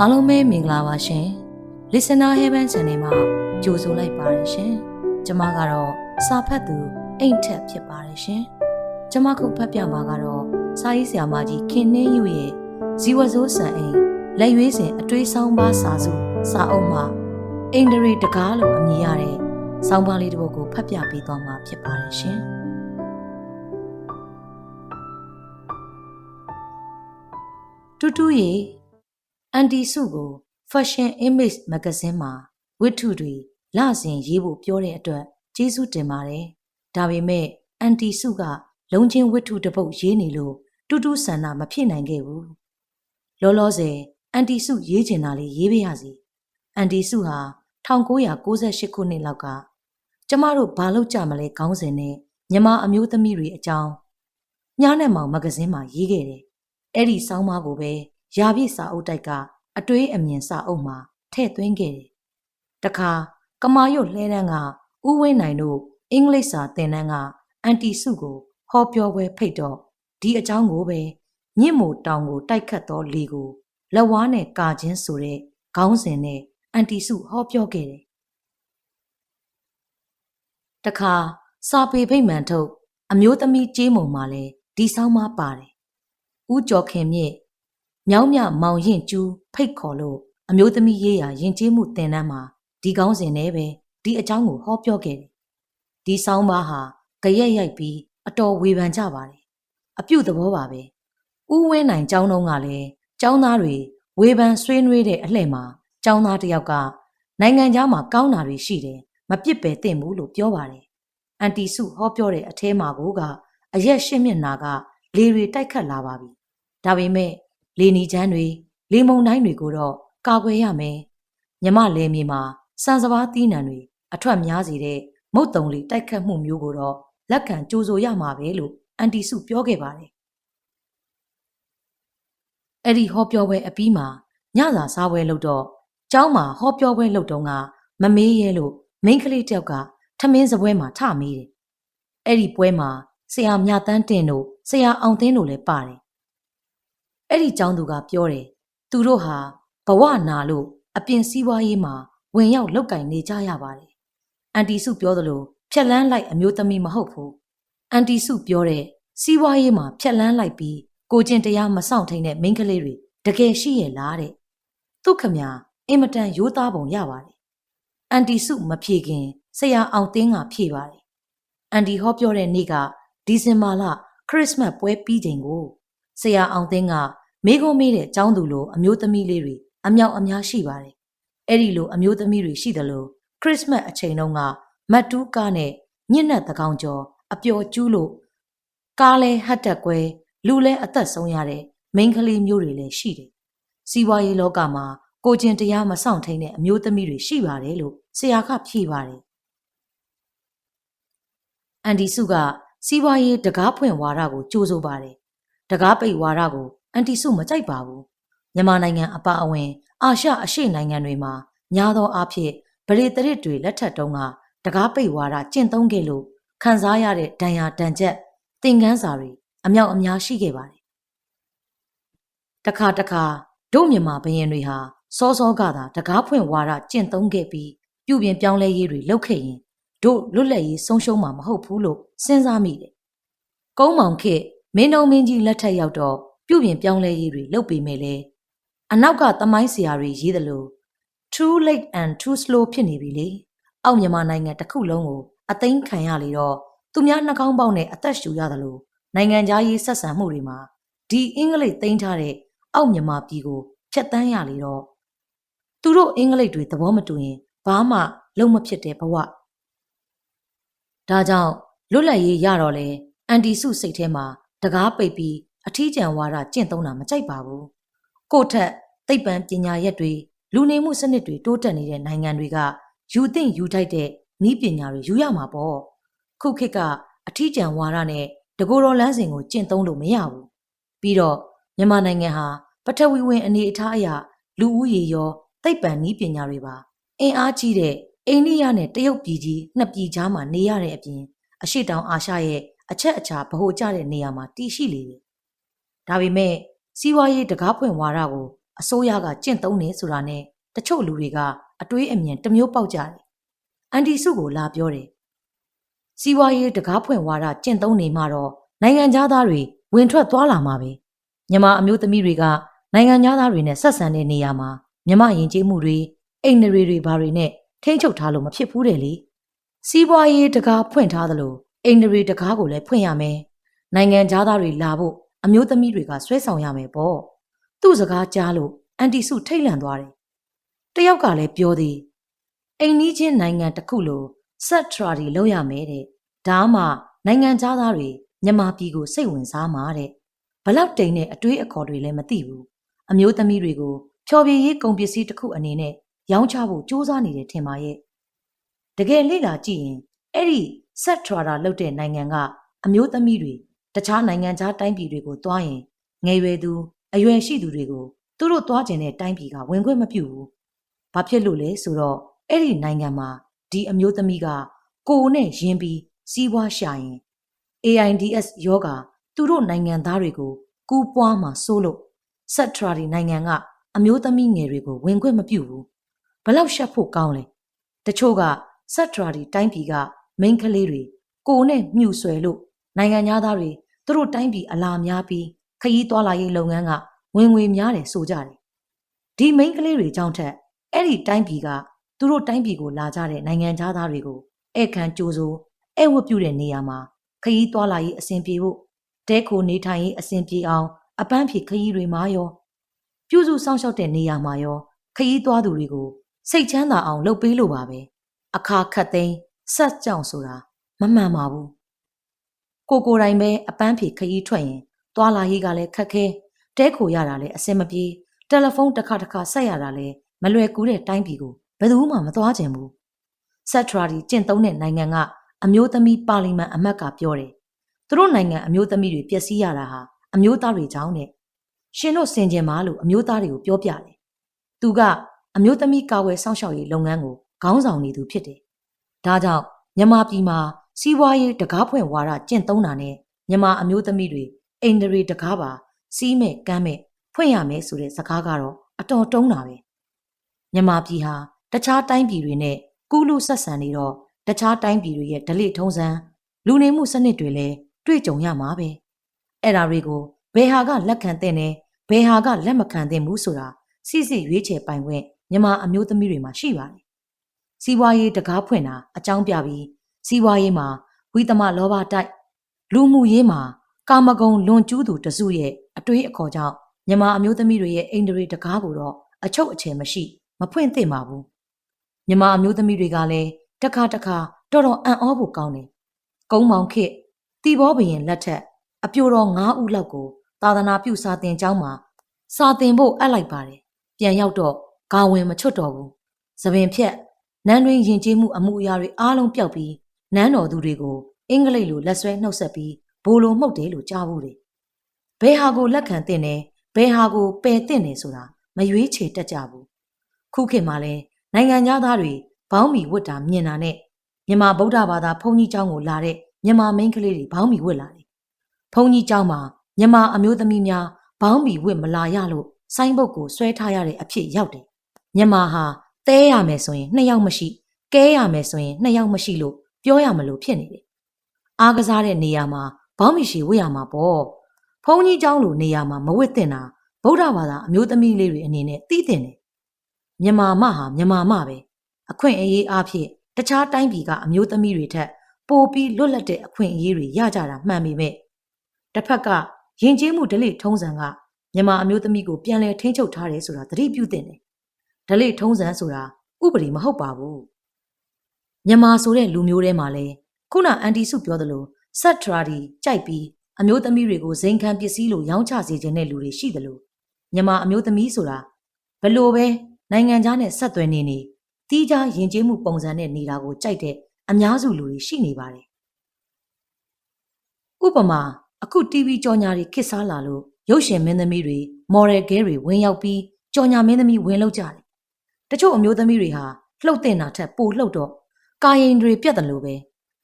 အားလုံးပဲမင်္ဂလာပါရှင် Listener Heaven Channel မှာကြိုဆိုလိုက်ပါတယ်ရှင်ကျမကတော့စာဖတ်သူအိမ်ထက်ဖြစ်ပါတယ်ရှင်ကျမခုဖတ်ပြမှာကတော့စာရေးဆရာမကြီးခင်နှင်းယူရဲ့ဇီဝစိုးစံအိမ်လက်ရွေးစဉ်အတွေးဆောင်ပါစာစုစာအုပ်မှာအင်ဒရီတကားလို့အမည်ရတဲ့ဆောင်းပါးလေးတစ်ပုဒ်ကိုဖတ်ပြပေးသွားမှာဖြစ်ပါတယ်ရှင်တူတူရေ အန်တီစုကို Fashion Image Magazine မှာဝတ္ထုတွေလစဉ်ရေးဖို့ပြောတဲ့အတွက်ကျေးဇူးတင်ပါတယ်။ဒါပေမဲ့အန်တီစုကလုံချင်းဝတ္ထုတစ်ပုဒ်ရေးနေလို့တူတူဆန္ဒမဖြစ်နိုင်ခဲ့ဘူး။လောလောဆယ်အန်တီစုရေးချင်တာလေးရေးပေးရစီ။အန်တီစုဟာ1998ခုနှစ်လောက်ကကျမတို့ဘာလုပ်ကြမလဲခေါင်းစဉ်နဲ့မြမအမျိုးသမီးတွေအကြောင်းညနဲ့မောင်မဂဇင်းမှာရေးခဲ့တယ်။အဲ့ဒီစောင်းမကိုပဲရာပြည့်စာအုပ်တိုက်က အတွေးအမြင်စာအုပ်မှာထည့်သွင်းခဲ့တယ်။တခါကမာရွတ်လှဲတန်းကဥဝင်းနိုင်တို့အင်္ဂလိပ်စာသင်တန်းကအန်တီစုကိုဟောပြောပွဲဖိတ်တော့ဒီအကြောင်းကိုပဲမြင့်မို့တောင်ကိုတိုက်ခတ်သောလေကိုလက်ဝါးနဲ့ကာခြင်းဆိုတဲ့ခေါင်းစဉ်နဲ့အန်တီစုဟောပြောခဲ့တယ်။တခါစာပေဖိတ်မှန်ထုတ်အမျိုးသမီးကြေးမုံမှာလဲဒီဆောင်မပါတယ်။ဦးကျော်ခင်မြင့် မြောင်းမြမောင်ရင်ကျူးဖိတ်ခေါ်လို့အမျိုးသမီးရေးရာယဉ်ကျေးမှုသင်တန်းမှာဒီကောင်းစဉ်နဲ့ပဲဒီအကြောင်းကိုဟောပြောခဲ့တယ်။ဒီဆောင်းပါးဟာကြရက်ရိုက်ပြီးအတော်ဝေဖန်ကြပါတယ်။အပြုတ်သဘောပါပဲ။ဦးဝင်းနိုင်ကျောင်းတော်ကလည်းကျောင်းသားတွေဝေဖန်ဆွေးနွေးတဲ့အလှည့်မှာကျောင်းသားတစ်ယောက်ကနိုင်ငံသားမှာကောင်းတာတွေရှိတယ်မပစ်ပယ်သင့်ဘူးလို့ပြောပါတယ်။အန်တီစုဟောပြောတဲ့အထဲမှာကအရက်ရှင်းမျက်နာကလေတွေတိုက်ခတ်လာပါပြီ။ဒါပေမဲ့ လေနီချမ်းတွေလေမုန်တိုင်းတွေကိုတော့ကာကွယ်ရမယ်။မြမလေမြေမှာစံစဘာသီးနှံတွေအထွက်များစေတဲ့မုတ်တုံလေးတိုက်ခတ်မှုမျိုးကိုတော့လက်ခံကြိုးဆိုရမှာပဲလို့အန်တီစုပြောခဲ့ပါတယ်။အဲ့ဒီဟောပြောပွဲအပြီးမှာညစာစားပွဲလုပ်တော့ကျောင်းမှာဟောပြောပွဲလုပ်တုန်းကမမေးရဲလို့မိန်းကလေးတယောက်ကထမင်းစပွဲမှာထမေးတယ်။အဲ့ဒီပွဲမှာဆရာမြတန်းတင်တို့ဆရာအောင်သိန်းတို့လည်းပါတယ်။ အဲ့ဒီကျောင်းသူကပြောတယ်သူတို့ဟာဘဝနာလို့အပြင်စည်းဝါးရေးမှာဝင်ရောက်လောက်ကင်နေကြရပါတယ်။အန်တီစုပြောသလိုဖြက်လန်းလိုက်အမျိုးသမီးမဟုတ်ဘူး။အန်တီစုပြောတဲ့စီးပွားရေးမှာဖြက်လန်းလိုက်ပြီးကိုကျင်တရားမဆောင်ထိန်တဲ့မိန်းကလေးတွေတကယ်ရှိရဲ့လားတဲ့။သူခမအင်မတန်ရိုးသားပုံရပါတယ်။အန်တီစုမဖြေခင်ဆရာအောင်တင်းကဖြေပါတယ်။အန်တီဟောပြောတဲ့နေ့ကဒီဇင်ဘာလခရစ်မတ်ပွဲပြီးချိန်ကိုဆရာအောင်တင်းက မိကုံးမေးတဲ့ကျောင်းသူလိုအမျိုးသမီးလေးတွေအမြောက်အများရှိပါတယ်။အဲ့ဒီလိုအမျိုးသမီးတွေရှိသလိုခရစ်မတ်အချိန်တုန်းကမတ်တူးကားနဲ့ညစ်နက်တကောင်ကျော်အပျော်ကျူးလို့ကားလဲဟတ်တက်ကွဲလူလဲအသက်ဆုံးရတဲ့မိန်းကလေးမျိုးတွေလည်းရှိတယ်။စီးပွားရေးလောကမှာကိုကျင်တရားမဆောင်ထိန်တဲ့အမျိုးသမီးတွေရှိပါတယ်လို့ဆရာကဖြေပါတယ်။အန်ဒီစုကစီးပွားရေးတကားဖွင့်ဝါဒကိုကြိုးဆိုပါတယ်။တကားပိတ်ဝါဒကို အန်တီစုမကြိုက်ပါဘူး။မြန်မာနိုင်ငံအပါအဝင် အာရှအရှေ့နိုင်ငံတွေမှာညာသောအားဖြင့်ဗလေတရစ်တွေလက်ထက်တုန်းကတကားပိတ်ဝါဒကျင့်သုံးခဲ့လို့ခံစားရတဲ့ဒဏ်ရာဒဏ်ချက်သင်ခန်းစာတွေအမြောက်အများရှိခဲ့ပါတယ်။တခါတခါတို့မြန်မာဘရင်တွေဟာစောစောကသာတကားဖွင့်ဝါဒကျင့်သုံးခဲ့ပြီးပြုပြင်ပြောင်းလဲရေးတွေလုပ်ခဲ့ရင်တို့လွတ်လပ်ရေးဆုံးရှုံးမှာမဟုတ်ဘူးလို့စဉ်းစားမိတယ်။ကုန်းမောင်ခေမင်းတော်မင်းကြီးလက်ထက်ရောက်တော့ ပြုပြင်ပြောင်းလဲရေးတွေလုပ်ပေမဲ့လေအနောက်ကသမိုင်းဆရာတွေရေးတယ်လို့ too late and too slow ဖြစ်နေပြီလေ။အောက်မြန်မာနိုင်ငံတစ်ခုလုံးကိုအသိမ်းခံရလေတော့သူများနှကောင်းပေါက်နဲ့အသက်ရှူရတယ်လို့နိုင်ငံသားရေးဆက်ဆံမှုတွေမှာဒီအင်္ဂလိပ်သိမ်းထားတဲ့အောက်မြန်မာပြည်ကိုဖျက်တမ်းရလေတော့သူတို့အင်္ဂလိပ်တွေသဘောမတူရင်ဘာမှလုံးမဖြစ်တဲ့ဘဝဒါကြောင့်လွတ်လပ်ရေးရတော့လေအန်တီစုစိတ်ထဲမှာတကားပိတ်ပြီး အထီးကျန်ဝါဒကျင့်သုံးတာမကြိုက်ပါဘူးကိုထက်သိပ္ပံပညာရက်တွေလူနေမှုစနစ်တွေတိုးတက်နေတဲ့နိုင်ငံတွေကယူသင့်ယူထိုက်တဲ့နည်းပညာတွေယူရမှာပေါ့ခုခေတ်ကအထီးကျန်ဝါဒနဲ့တကိုယ်တော်လမ်းစဉ်ကိုကျင့်သုံးလို့မရဘူးပြီးတော့မြန်မာနိုင်ငံဟာပထဝီဝင်အနေအထားအရလူဦးရေရောသိပ္ပံနည်းပညာတွေပါအင်အားကြီးတဲ့အိန္ဒိယနဲ့တရုတ်ပြည်ကြီးနှစ်ပြည်ကြားမှာနေရတဲ့အပြင်အရှိတောင်အာရှရဲ့အချက်အချာဗဟိုကျတဲ့နေရာမှာတည်ရှိလေတယ်။ ဒါပေမဲ့စီးပွားရေးတကားဖွင့်ဝါဒကိုအစိုးရကကျင့်သုံးနေဆိုတာနဲ့တချို့လူတွေကအတွေးအမြင်တစ်မျိုးပေါက်ကြတယ်။အန်တီစုကိုလာပြောတယ်။စီးပွားရေးတကားဖွင့်ဝါဒကျင့်သုံးနေမှတော့နိုင်ငံသားတွေဝင်ထွက်သွားလာမှာပဲ။မြန်မာအမျိုးသမီးတွေကနိုင်ငံသားတွေနဲ့ဆက်ဆံတဲ့နေရာမှာမြမယဉ်ကျေးမှုတွေအိမ်နရီတွေဘာတွေနဲ့ထိမ့်ချုပ်ထားလို့မဖြစ်ဘူးတဲ့လေ။စီးပွားရေးတကားဖွင့်ထားသလိုအိမ်နရီတကားကိုလည်းဖွင့်ရမယ်။နိုင်ငံသားတွေလာဖို့ အမျိုးသမီးတွေကဆွဲဆောင်ရမယ်ပေါ့။သူ့စကားကြားလို့အန်တီစုထိတ်လန့်သွားတယ်။တယောက်ကလည်းပြောသည်အိမ်နီးချင်းနိုင်ငံတစ်ခုလိုဆက်ထရာဒီလုပ်ရမယ်တဲ့။ဒါမှနိုင်ငံသားတွေမြန်မာပြည်ကိုစိတ်ဝင်စားမှာတဲ့။ဘလောက်တိမ်နဲ့အတွေးအခေါ်တွေလည်းမသိဘူး။အမျိုးသမီးတွေကိုဖြော်ပြရေးကုန်ပစ္စည်းတစ်ခုအနေနဲ့ရောင်းချဖို့စူးစမ်းနေတယ်ထင်ပါရဲ့။တကယ်လေ့လာကြည့်ရင်အဲ့ဒီဆက်ထရာဒါလုပ်တဲ့နိုင်ငံကအမျိုးသမီးတွေ တခြားနိုင်ငံခြားတိုင်းပြည်တွေကိုတွားရင်ငယ်ရွယ်သူအရွယ်ရှိသူတွေကိုသူတို့တွားကျင်တဲ့တိုင်းပြည်ကဝင်ခွင့်မပြုဘူး။ဘာဖြစ်လို့လဲဆိုတော့အဲ့ဒီနိုင်ငံမှာဒီအမျိုးသမီးကကိုယ်နဲ့ရင်းပြီးစီးပွားရှာရင် AIDS ယောဂါသူတို့နိုင်ငံသားတွေကိုကူးပွားမှာစိုးလို့ဆက်ထရာဒီနိုင်ငံကအမျိုးသမီးငယ်တွေကိုဝင်ခွင့်မပြုဘူး။ဘလောက်ရှက်ဖို့ကောင်းလဲ။တချို့ကဆက်ထရာဒီတိုင်းပြည်ကမိန်းကလေးတွေကိုယ်နဲ့မြှူဆွဲလို့နိုင်ငံသားတွေ သူတို့တိုင်းပြည်အလာများပြီးခရီးသွားလာရေးလုပ်ငန်းကဝင်ငွေများတယ်ဆိုကြတယ်။ဒီမိန်းကလေးတွေကြောင့်ထက်အဲ့ဒီတိုင်းပြည်ကသူတို့တိုင်းပြည်ကိုလာကြတဲ့နိုင်ငံသားတွေကိုဧကန်ကြိုးစိုးဧဝတ်ပြုတဲ့နေရာမှာခရီးသွားလာရေးအဆင်ပြေဖို့တဲခိုနေထိုင်ရေးအဆင်ပြေအောင်အပန်းဖြေခရီးတွေမှာရောပြုစုစောင့်ရှောက်တဲ့နေရာမှာရောခရီးသွားသူတွေကိုစိတ်ချမ်းသာအောင်လုပ်ပေးလို့ပါပဲအခါခတ်သိမ်းဆက်ကြောင်ဆိုတာမမှန်ပါဘူး ကိုကိုယ်တိုင်ပဲအပန်းဖြေခရီးထွက်ရင်သွားလာရေးကလည်းခက်ခဲတဲခိုရတာလည်းအဆင်မပြေတယ်လီဖုန်းတစ်ခါတစ်ခါဆက်ရတာလည်းမလွယ်ကူတဲ့တိုင်းပြည်ကိုဘယ်သူမှမသွားချင်ဘူးဆက်ထရာဒီကျင့်သုံးတဲ့နိုင်ငံကအမျိုးသမီးပါလီမန်အမတ်ကပြောတယ်သူတို့နိုင်ငံအမျိုးသမီးတွေပျက်စီးရတာဟာအမျိုးသားတွေကြောင့်နဲ့ရှင်တို့စင်ကြင်ပါလို့အမျိုးသားတွေကိုပြောပြတယ်သူကအမျိုးသမီးကာဝယ်စောင့်ရှောက်ရေးလုပ်ငန်းကိုခေါင်းဆောင်နေသူဖြစ်တယ်ဒါကြောင့်မြန်မာပြည်မှာ စီးပွားရေးတကားဖွင့်ဝါဒကျင့်သုံးတာနဲ့မြန်မာအမျိုးသမီးတွေအိန္ဒြေတကားပါစီးမဲ့ကမ်းမဲ့ဖွင့်ရမယ်ဆိုတဲ့စကားကတော့အတော်တုံးတာပဲမြန်မာပြည်ဟာတခြားတိုင်းပြည်တွေနဲ့ကူးလူဆက်ဆံနေတော့တခြားတိုင်းပြည်တွေရဲ့ဓလေ့ထုံးစံလူနေမှုစနစ်တွေလည်းတွေ့ကြုံရမှာပဲအဲ့ဒါတွေကိုဘယ်ဟာကလက်ခံတဲ့နဲ့ဘယ်ဟာကလက်မခံသင့်ဘူးဆိုတာစိစိရွေးချယ်ပိုင်ခွင့်မြန်မာအမျိုးသမီးတွေမှာရှိပါတယ်စီးပွားရေးတကားဖွင့်တာအကြောင်းပြပြီး စီးပွားရေးမှာဝိသမလောဘတိုက်လူမှုရေးမှာကာမဂုဏ်လွန်ကျူးသူတစုရဲ့အတွေးအခေါ်ကြောင့်မြန်မာအမျိုးသမီးတွေရဲ့အိန္ဒြေတကားကိုတော့အချုပ်အချယ်မရှိ မဖွင့်သင့်ပါဘူးမြန်မာအမျိုးသမီးတွေကလည်းတခါတခါတော်တော်အံ့ဩဖို့ကောင်းတယ်ကုန်းမောင်ခေတီဘောဘရင်လက်ထက်အပြိုတော်၅ဦးလောက်ကို သာသနာပြုစာတင်ကျောင်းမှာစာတင်ဖို့အပ်လိုက်ပါတယ်ပြန်ရောက်တော့ဂါဝင်မချွတ်တော့ဘူးသပင်ဖြက်နန်းတွင်ယဉ်ကျေးမှုအမှုအရာတွေအားလုံးပျောက်ပြီး နန်းတော်သူတွေကိုအင်္ဂလိပ်လိုလက်ဆွဲနှုတ်ဆက်ပြီးဘိုးလိုမှုတ်တယ်လို့ကြားဘူးတယ်ဘယ်ဟာကိုလက်ခံတဲ့နဲ့ဘယ်ဟာကိုပယ်တဲ့နဲ့ဆိုတာမရွေးချယ်တတ်ကြဘူးခုခေတ်မှာလဲနိုင်ငံသားတွေဘောင်းမီဝတ်တာမြင်တာနဲ့မြန်မာဗုဒ္ဓဘာသာဘုန်းကြီးကျောင်းကိုလာတဲ့မြန်မာမိန်းကလေးတွေဘောင်းမီဝတ်လာတယ်ဘုန်းကြီးကျောင်းမှာမြန်မာအမျိုးသမီးများဘောင်းမီဝတ်မလာရလို့ဆိုင်းဘုတ်ကိုဆွဲထားရတဲ့အဖြစ်ရောက်တယ်မြန်မာဟာတဲရမယ်ဆိုရင်နှစ်ယောက်မရှိကဲရမယ်ဆိုရင်နှစ်ယောက်မရှိလို့ ပြောရမလို့ဖြစ်နေတယ်အားကစားတဲ့နေရာမှာဘောင်းမီရှိဝတ်ရမှာပေါ့ဘုန်းကြီးကျောင်းလိုနေရာမှာမဝတ်သင့်တာဗုဒ္ဓဘာသာအမျိုးသမီးလေးတွေအနေနဲ့သိသင့်တယ်မြန်မာမဟာမြန်မာမပဲအခွင့်အရေးအားဖြင့်တခြားတိုင်းပြည်ကအမျိုးသမီးတွေထက်ပိုပြီးလွတ်လပ်တဲ့အခွင့်အရေးတွေရကြတာမှန်ပေမဲ့တစ်ဖက်ကယဉ်ကျေးမှုဓလေ့ထုံးစံကမြန်မာအမျိုးသမီးကိုပြန်လည်ထိန်းချုပ်ထားတယ်ဆိုတာသတိပြုသင့်တယ်ဓလေ့ထုံးစံဆိုတာဥပဒေမဟုတ်ပါဘူး မြန်မာဆိုတဲ့လူမျိုးထဲမှာလဲခုနအန်တီစုပြောသလိုဆက်ထရာဒီကြိုက်ပြီးအမျိုးသမီးတွေကိုဇိမ်ခံပစ္စည်းလိုရောင်းချစေခြင်းတဲ့လူတွေရှိတယ်လို့မြန်မာအမျိုးသမီးဆိုတာဘလို့ပဲနိုင်ငံခြားနဲ့ဆက်သွယ်နေနေတီးခြားယဉ်ကျေးမှုပုံစံနဲ့နေတာကိုကြိုက်တဲ့အများစုလူတွေရှိနေပါတယ်။ဥပမာအခု TV ကြော်ညာတွေခစ်စားလာလို့ရုပ်ရှင်မင်းသမီးတွေမော်ဒယ်ကဲတွေဝင်ရောက်ပြီးကြော်ညာမင်းသမီးဝင်လောက်ကြတယ်။တချို့အမျိုးသမီးတွေဟာလှုပ်တင်တာထက်ပိုလှုပ်တော့ ကာရင်တွေပြတ်တယ်လို့ပဲ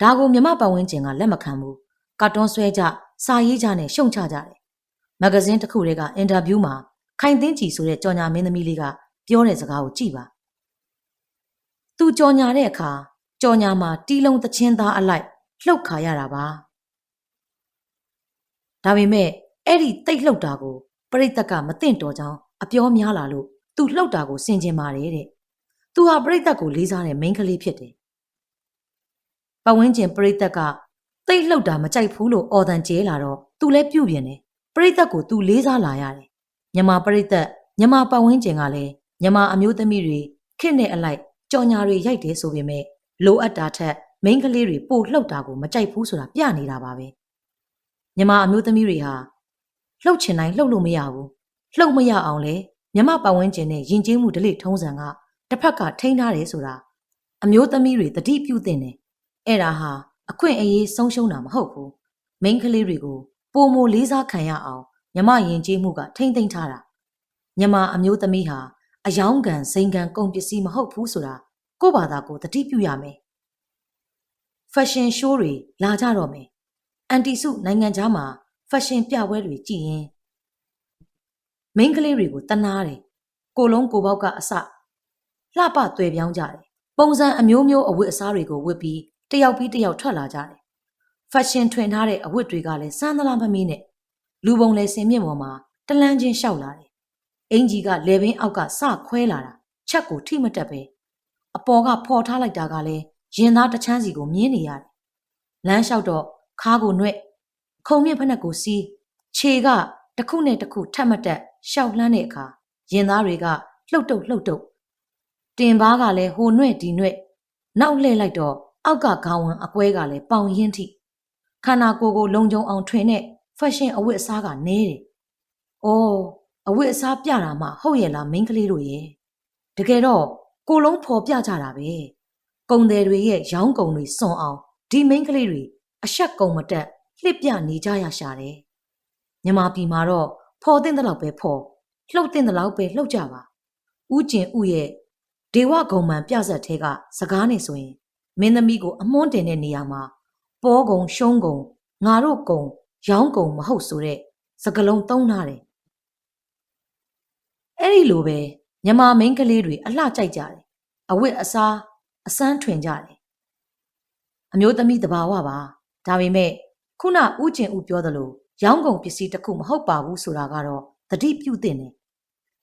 ဒါကိုမြမပတ်ဝန်းကျင်ကလက်မခံဘူး။ကာတွန်းဆွဲကြစာရေးကြနဲ့ရှုံချကြတယ်။မဂဇင်းတစ်ခုတည်းကအင်တာဗျူးမှာခိုင်သိန်းကြည်ဆိုတဲ့ကြော်ညာမင်းသမီးလေးကပြောတဲ့စကားကိုကြည့်ပါသူကြော်ညာတဲ့အခါကြော်ညာမှာတီးလုံးတချင်းသားအလိုက်လှုပ်ခါရတာပါဒါပေမဲ့အဲ့ဒီတိတ်လှုပ်တာကိုပရိသတ်ကမသိတော့ကြောင်းအပြောများလာလို့သူလှုပ်တာကိုစင်ကျင်ပါတယ်တဲ့သူဟာပရိသတ်ကိုလေးစားတဲ့မိန်းကလေးဖြစ်တယ် ပတ်ဝန်းကျင်ပရိသတ်ကတိတ်လှုပ်တာမကြိုက်ဘူးလို့အော်တန်ကျဲလာတော့သူလည်းပြုတ်ပြင်းတယ်ပရိသတ်ကိုသူလေးစားလာရတယ်မြမပရိသတ်မြမပတ်ဝန်းကျင်ကလည်းမြမအမျိုးသမီးတွေခင့်တဲ့အလိုက်ကြော်ညာတွေရိုက်တယ်ဆိုပေမဲ့လိုအပ်တာထက်မိန်းကလေးတွေပို့လှုပ်တာကိုမကြိုက်ဘူးဆိုတာပြနေတာပါပဲမြမအမျိုးသမီးတွေဟာလှုပ်ချင်တိုင်းလှုပ်လို့မရဘူးလှုပ်မရအောင်လေမြမပတ်ဝန်းကျင်နဲ့ယဉ်ကျေးမှုဓလေ့ထုံးစံကတစ်ဖက်ကထိန်းထားတယ်ဆိုတာအမျိုးသမီးတွေတတိပြုသင့်တယ် အဲ့ဒါဟာအခွင့်အရေးဆုံးရှုံးတာမဟုတ်ဘူးမိန်းကလေးတွေကိုပုံမလေးစားခံရအောင်မြမယဉ်ကျေးမှုကထိမ့်သိမ့်ထားတာမြမအမျိုးသမီးဟာအယောင်းကန်စိန်ကန်ကုန်ပစ္စည်းမဟုတ်ဘူးဆိုတာကိုယ့်ဘာသာကိုတတိပြုရမယ်ဖက်ရှင်ရှိုးတွေလာကြတော့မယ်အန်တီစုနိုင်ငံခြားမှာဖက်ရှင်ပြပွဲတွေကြည်ရင်မိန်းကလေးတွေကိုတနာတယ်ကိုလုံးကိုပေါက်ကအစလှပသွယ်ပြောင်းကြတယ်ပုံစံအမျိုးမျိုးအဝတ်အစားတွေကိုဝတ်ပြီး တယောက်ပြီးတယောက်ထွက်လာကြတယ်ဖက်ရှင်ထွင်ထားတဲ့အဝတ်တွေကလည်းစမ်းသလားမမီးနဲ့လူပုံလည်းစင်မြင့်ပေါ်မှာတလန်းချင်းလျှောက်လာတယ်အင်ကြီးကလေဘင်းအောက်ကစခွဲလာတာချက်ကိုထိမတက်ပဲအပေါ်ကဖော်ထားလိုက်တာကလည်းရင်သားတစ်ချမ်းစီကိုမြင်းနေရတယ်လမ်းလျှောက်တော့ခါးကိုနှွဲ့ခုံမြင့်ဖက်နှက်ကိုစီးခြေကတစ်ခုနဲ့တစ်ခုထပ်မတက်ရှောက်လှမ်းတဲ့အခါရင်သားတွေကလှုပ်တုပ်လှုပ်တုပ်တင်ပါးကလည်းဟိုနှွဲ့ဒီနှွဲ့နောက်လှည့်လိုက်တော့ အောက်ကခေါင်းဝံအကွဲကလည်းပေါင်ရင်းထိခန္ဓာကိုယ်ကိုလုံခြုံအောင်ထွင်တဲ့ဖက်ရှင်အဝတ်အစားကနဲတယ်။အော်အဝတ်အစားပြတာမှဟုတ်ရဲ့လားမိန်းကလေးတို့ရဲ့တကယ်တော့ကိုလုံးဖော်ပြကြတာပဲ။ကုံတယ်တွေရဲ့ရောင်းကုံတွေစွန်အောင်ဒီမိန်းကလေးတွေအဆက်ကုံမတက်လှစ်ပြနေကြရရှာတယ်။မြမပြည်မှာတော့ဖော်တဲ့တဲ့လောက်ပဲဖော်လှုပ်တဲ့တဲ့လောက်ပဲလှုပ်ကြပါ။ဥကျင်ဥရဲ့ဒေဝဂုံမှန်ပြဆက်သေးကစကားနဲ့ဆိုရင် မင်းသမီးကိုအမွှန်းတင်တဲ့နေရာမှာပေါ်ကုံရှုံးကုံငါတို့ကုံရောင်းကုံမဟုတ်ဆိုတဲ့စကလုံးသုံးထားတယ်အဲ့ဒီလိုပဲမြမမိန်းကလေးတွေအလှကြိုက်ကြတယ်အဝတ်အစားအစမ်းထွင်ကြတယ်အမျိုးသမီးတဘာဝပါဒါပေမဲ့ခုနဥကျင်ဥပြောသလိုရောင်းကုန်ပစ္စည်းတစ်ခုမဟုတ်ပါဘူးဆိုတာကတော့တတိပြုတ်တင်တယ်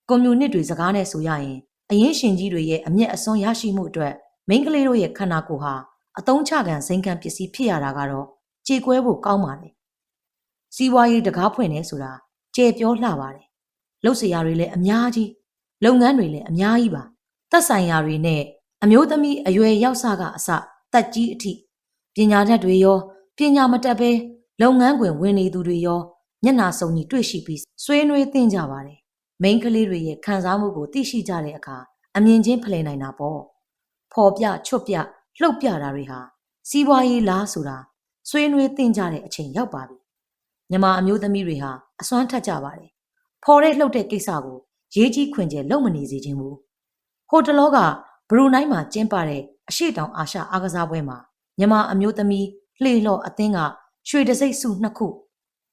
ကွန်မြူနစ်တွေစကားနဲ့ဆိုရရင်အရင်ရှင်ကြီးတွေရဲ့အမျက်အစွန်းရရှိမှုအတွက် မိန်းကလေးတို့ရဲ့ခန္ဓာကိုယ်ဟာအတုံးချခံစိန်ခံပစ္စည်းဖြစ်ရတာကတော့ကြေကွဲဖို့ကောင်းပါတယ်။စီးပွားရေးတကားဖွင့်နေဆိုတာကျေပြောလှပါတယ်။လုပ်စရာတွေလည်းအများကြီးလုပ်ငန်းတွေလည်းအများကြီးပါ။သက်ဆိုင်ရာတွေနဲ့အမျိုးသမီးအရွယ်ရောက်စကအစတက်ကြီးအထိပညာတတ်တွေရောပညာမတတ်ပဲလုပ်ငန်းခွင်ဝင်နေသူတွေရောမျက်နာစုံကြီးတွေ့ရှိပြီးဆွေးနွေးသင့်ကြပါတယ်။မိန်းကလေးတွေရဲ့ခံစားမှုကိုသိရှိကြတဲ့အခါအမြင်ချင်းဖလှယ်နိုင်တာပေါ့။ ဖော်ပြချွတ်ပြလှုပ်ပြတာတွေဟာစီးပွားရေးလားဆိုတာဆွေးနွေးသင့်ကြတဲ့အချိန်ရောက်ပါပြီမြမအမျိုးသမီးတွေဟာအစွမ်းထက်ကြပါတယ်ဖော်တဲ့လှုပ်တဲ့ကိစ္စကိုရေးကြီးခွင်ကျဲလုံမနေစေခြင်းမူဟိုတလောကဘရူနိုင်းမှာကျင်းပတဲ့အရှိတောင်အာရှအားကစားပွဲမှာမြမအမျိုးသမီးလှေလော့အသင်းကရွှေတစိမ့်စုနှစ်ခု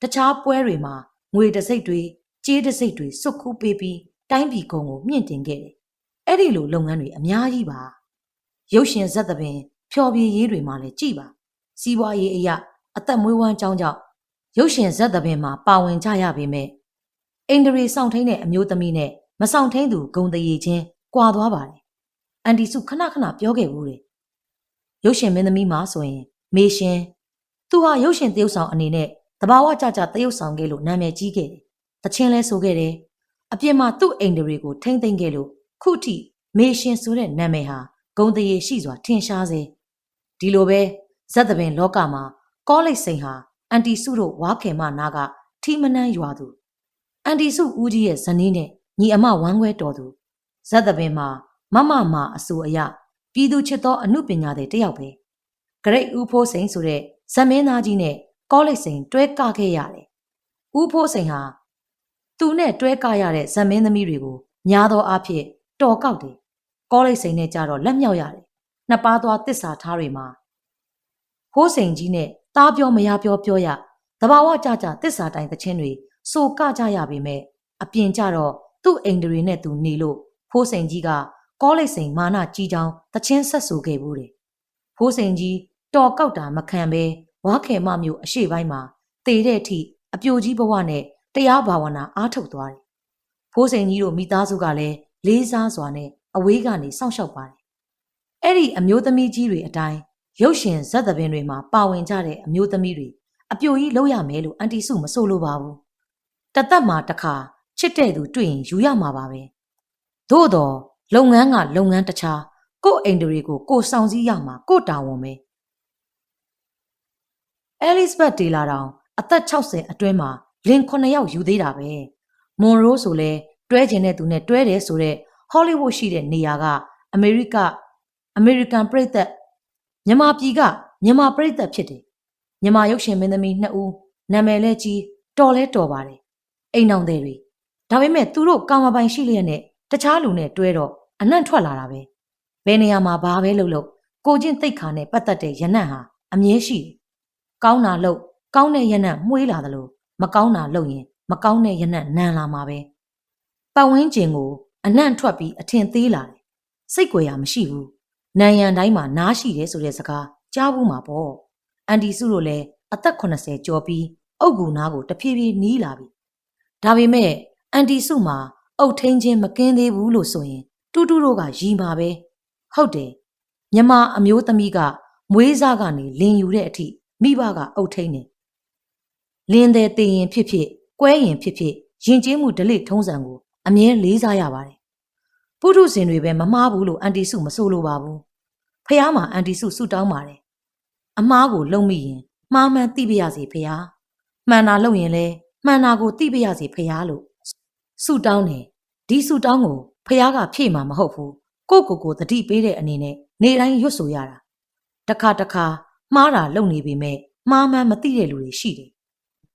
တခြားပွဲတွေမှာငွေတစိမ့်တွေကြေးတစိမ့်တွေစုခုပေးပြီးတိုင်းပြည်ကုန်းကိုမြင့်တင်ခဲ့တယ်။အဲ့ဒီလိုလုပ်ငန်းတွေအများကြီးပါ။ ရုပ်ရှင်ဇက်သပင်ဖျော်ဖြေရေးတွေမှာလည်းကြည်ပါစီးပွားရေးအရာအသက်မွေးဝမ်းကြောင်းကြောင့်ရုပ်ရှင်ဇက်သပင်မှာပါဝင်ကြရပေမဲ့အိန္ဒြေစောင့်ထိန်တဲ့အမျိုးသမီးနဲ့မဆောင်ထိန်သူဂုံတရေချင်းကွာသွားပါတယ်အန်တီစုခဏခဏပြောခဲ့ဘူးတယ်ရုပ်ရှင်မင်းသမီးမှာဆိုရင် မေရှင်သူဟာရုပ်ရှင်သရုပ်ဆောင်အနေနဲ့တဘာဝကြကြသရုပ်ဆောင်ခဲ့လို့နာမည်ကြီးခဲ့တယ်တချင်းလဲဆိုခဲ့တယ်အပြင်မှာသူ့အိမ်တွေကိုထိမ့်သိမ့်ခဲ့လို့ခုထိမေရှင်ဆိုတဲ့နာမည်ဟာ ဂုံတရေရှိစွာထင်ရှားစေဒီလိုပဲဇက်သပင်လောကမှာကောလိပ်စိန်ဟာအန်တီစုတို့ဝါခင်မနာကထီမနှန်းရွာသူအန်တီစုဦးကြီးရဲ့ဇနီးနဲ့ညီအမဝမ်းခွဲတော်သူဇက်သပင်မှာမမမအဆူအယပြည်သူချစ်သောအမှုပညာတွေတယောက်ပဲဂရိတ်ဦးဖိုးစိန်ဆိုတဲ့ဇမင်းသားကြီးနဲ့ကောလိပ်စိန်တွဲကခဲ့ရတယ်ဦးဖိုးစိန်ဟာသူနဲ့တွဲကရတဲ့ဇမင်းသမီးတွေကိုညာသောအဖြစ်တော်ကောက်တယ် ကောလိပ်စိန်နဲ့ကြတော့လက်မြောက်ရတယ်။နှစ်ပါးသွားတစ္ဆာထားတွေမှာဟိုးစိန်ကြီးနဲ့တားပြောမရပြောပြောရတဘာဝကြကြတစ္ဆာတိုင်သချင်းတွေစိုးကကြရပေမဲ့အပြင်ကြတော့သူ့အိမ်တွေနဲ့သူနေလို့ဖိုးစိန်ကြီးကကောလိပ်စိန်မာနကြီးချောင်းတချင်းဆက်ဆူခဲ့ဘူးတယ်ဖိုးစိန်ကြီးတော်ကောက်တာမခံဘဲဝါခေမမျိုးအရှိပိုင်းမှာတေတဲ့အထိအပြိုကြီးဘဝနဲ့တရားဘာဝနာအားထုတ်သွားတယ်ဖိုးစိန်ကြီးတို့မိသားစုကလည်းလေးစားစွာနဲ့ အဝေးကနေစောင့်ရှောက်ပါတယ်အဲ့ဒီအမျိုးသမီးကြီးတွေအတိုင်းရုပ်ရှင်ဇက်သပင်တွေမှာပါဝင်ကြတဲ့အမျိုးသမီးတွေအပြိုကြီးလောက်ရမယ်လို့အန်တီစုမဆိုလိုပါဘူးတသက်မှာတစ်ခါချစ်တဲ့သူတွေ့ရင်ယူရမှာပါပဲသို့တော့လုပ်ငန်းကလုပ်ငန်းတခြားကို့အိမ်တွေကိုကို့ဆောင်စည်းရမှာကို့တာဝန်ပဲအဲလစ်ဘတ်ဒေလာတောင်အသက်60အတွင်းမှာလင်9ယောက်ယူသေးတာပဲမွန်ရိုးဆိုလဲတွဲကျင်တဲ့သူနဲ့တွဲတယ်ဆိုတော့ ဟောလိဝုဒ်ရှိတဲ့နေရာကအမေရိကအမေရိကန်ပြည်သက်မြန်မာပြည်ကမြန်မာပြည်သက်ဖြစ်တယ်မြန်မာရုပ်ရှင်မင်းသမီးနှစ်ဦးနာမည်လဲကြီးတော်လဲတော်ပါတယ်အိမ်အောင်တဲ့တွေဒါပေမဲ့သူတို့ကာမပိုင်ရှိလျက်နဲ့တခြားလူနဲ့တွဲတော့အနံ့ထွက်လာတာပဲဘယ်နေရာမှာဘာပဲလုပ်လို့ကိုချင်းတိတ်ခါနဲ့ပတ်သက်တဲ့ရနံ့ဟာအမြဲရှိတယ်ကောင်းတာလုပ်ကောင်းတဲ့ရနံ့မှုေးလာတယ်လို့မကောင်းတာလုပ်ရင်မကောင်းတဲ့ရနံ့နန်လာမှာပဲပတ်ဝန်းကျင်ကို အနံ့ထွက်ပြီးအထင်သေးလာတယ်စိတ်ကြွယ်ရမရှိဘူးနန်ရန်တိုင်းမှာနားရှိတယ်ဆိုတဲ့စကားကြားဘူးမှာပေါ့အန်တီစုတို့လည်းအသက်80ကျော်ပြီးအုတ်ကူနားကိုတဖြည်းဖြည်းနီးလာပြီဒါပေမဲ့အန်တီစုမှာအုတ်ထင်းချင်းမကင်းသေးဘူးလို့ဆိုရင် တူတူတို့ကရီမှာပဲဟုတ်တယ်မြမအမျိုးသမီးကမွေးစားကနေလင်ယူတဲ့အထိမိဘကအုတ်ထင်းနေလင်းတဲ့တည်ရင်ဖြစ်ဖြစ်ကွဲရင်ဖြစ်ဖြစ်ယဉ်ကျေးမှုဒလိထုံးစံကို အမြဲလေးစားရပါတယ်ပုထုဇဉ်တွေပဲမမှားဘူးလို့အန်တီစုမဆိုလိုပါဘူးဖះမှာအန်တီစုဆူတောင်းပါတယ်အမားကိုလုံမိရင်မှားမှန်သိပါရစေဖះမှန်တာလုပ်ရင်လဲမှန်တာကိုသိပါရစေဖះလို့ဆူတောင်းတယ်ဒီဆူတောင်းကိုဖះကဖြည့်မှာမဟုတ်ဘူးကိုကိုကိုတတိပေးတဲ့အနေနဲ့နေတိုင်းရွတ်ဆိုရတာတခါတခါမှားတာလုပ်နေပေမဲ့မှားမှန်မသိတဲ့လူတွေရှိတယ်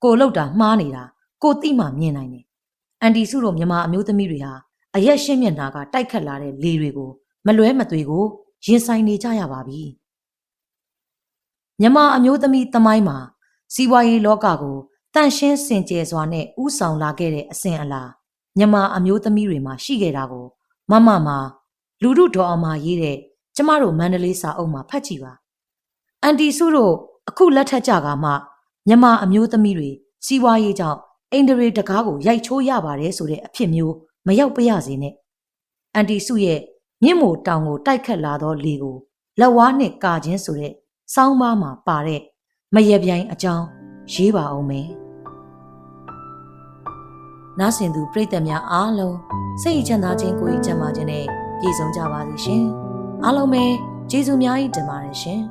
ကိုလောက်တာမှားနေတာကိုသိမှမြင်နိုင်တယ် အန်တီစုတို့မြန်မာအမျိုးသမီးတွေဟာအရက်ရှင်းမျက်နှာကတိုက်ခတ်လာတဲ့လေတွေကိုမလွဲမသွေကိုရင်ဆိုင်နေကြရပါပြီမြန်မာအမျိုးသမီးသမိုင်းမှာစီးပွားရေးလောကကိုတန့်ရှင်းစင်ကြယ်စွာနဲ့ဥဆောင်လာခဲ့တဲ့အစဉ်အလာမြန်မာအမျိုးသမီးတွေမှာရှိခဲ့တာကိုမမမှာလူတို့ဒေါ်အောင်မှာရေးတဲ့ကျမတို့မန္တလေးစာအုပ်မှာဖတ်ကြည့်ပါအန်တီစုတို့အခုလက်ထက်ကြကမှမြန်မာအမျိုးသမီးတွေစီးပွားရေးကြောင့် အိန္ဒြေတကားကိုရိုက်ချိုးရပါတယ်ဆိုတဲ့အဖြစ်မျိုးမရောက်ပါရစေနဲ့အန်တီစုရဲ့မြင့်မို့တောင်ကိုတိုက်ခတ်လာသောလေကိုလက်ဝါးနဲ့ကာခြင်းဆိုတဲ့စောင်းပါးမှာပါတဲ့မရပြိုင်အကြောင်းရေးပါအောင်မယ်နားဆင်သူပြည်သက်များအားလုံးစိတ်ချမ်းသာခြင်းကိုယ်ချမ်းသာခြင်းနဲ့ပြည့်စုံကြပါစေရှင်အားလုံးပဲကျေးဇူးများကြီးတင်ပါတယ်ရှင်